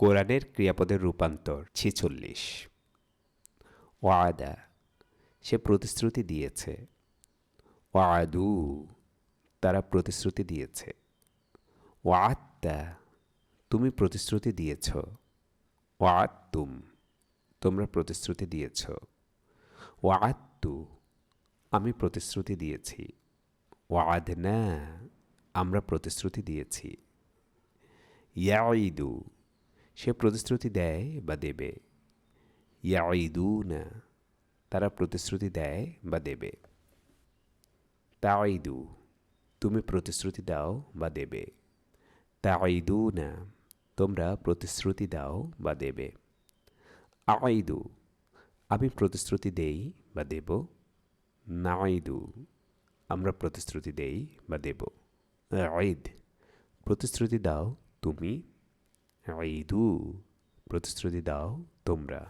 কোরআনের ক্রিয়াপদের রূপান্তর, ছেচল্লিশ। ওয়াদা, সে প্রতিশ্রুতি দিয়েছে। ওয়াদু, তারা প্রতিশ্রুতি দিয়েছে। ওয়াত্তা, তুমি প্রতিশ্রুতি দিয়েছ। ওয়াত্তুম, তোমরা প্রতিশ্রুতি দিয়েছ। ওয়াত্তু, আমি প্রতিশ্রুতি দিয়েছি। ওয়াদনা, আমরা প্রতিশ্রুতি দিয়েছি। ইয়াইদু সে প্রতিশ্রুতি দেয় বা দেবে। ইয়াইদু না তারা প্রতিশ্রুতি দেয় বা দেবে। তাইদু তুমি প্রতিশ্রুতি দাও বা দেবে। তাইদু না তোমরা প্রতিশ্রুতি দাও বা দেবে। আইদু আমি প্রতিশ্রুতি দেই বা দেব। নাইদু আমরা প্রতিশ্রুতি দেই বা দেব। ঈদ প্রতিশ্রুতি দাও তুমি ঈদু প্রতিশ্রুতি দাও তোমরা